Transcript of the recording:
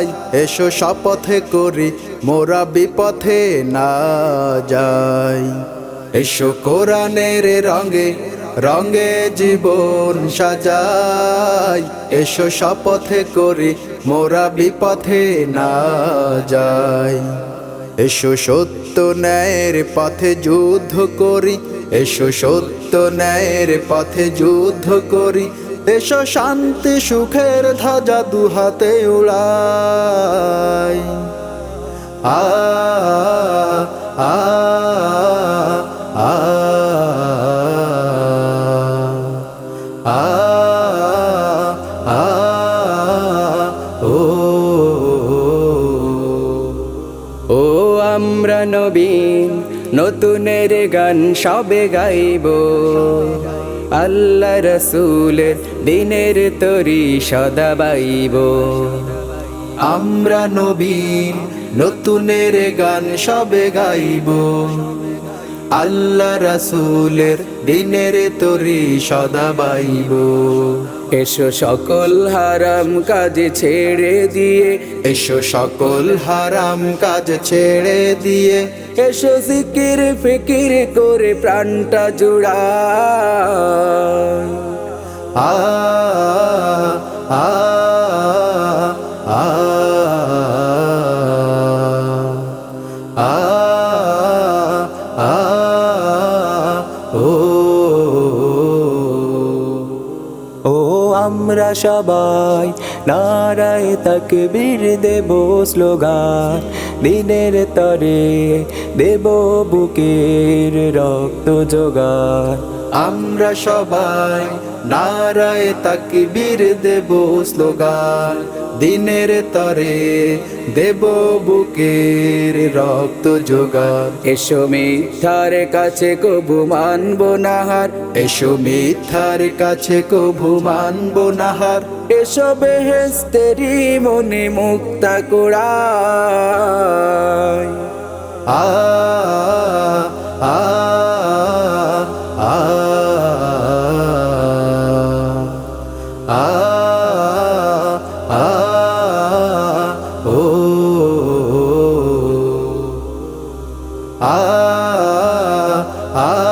যাই, এসো শপথে করি, মোরা বিপথে না যাই। এসো কোরআনের রঙে রঙে জীবন সাজাই। এসো শপথে করি, মোরা বিপথে না যাই। এসো সত্য ন্যায়ের পথে যুদ্ধ করি, এসো সত্য ন্যায়ের পথে যুদ্ধ করি এসো শান্তি সুখের ধাজা দুহাতে উড়াই। আ আ আ ও, আমরা নবীন, নতুনের গান সবে গাইব। আল্লাহ রসুলের দিনের তরি সদা বাইব আমরা নবীন নতুনের গান সবে গাইব। আল্লাহ রাসূলের দিনের তরি সদা বাইব এসো সকল হারাম কাজ ছেড়ে দিয়ে। এসো সকল হারাম কাজ ছেড়ে দিয়ে। এসো জিকির ফিকির করে প্রাণটা জুড়ায় আ আ ও ও, আমরা সবাই নারায় তাকবীর দেব স্লোগান। দিনের তরে দেব বুকের রক্ত জোগান। আমরা সবাই নারায় তাকবীর দেব স্লোগান দিনের তরে দেব বুকের রক্ত যোগান। এসো মিথ্যার কাছে কবু মানব নাহার। এসো মিথ্যার কাছে কভু মানব নাহার। এসো বেহেস্তেরি মনে মুক্তা কোড়ায় আ আ ah. ah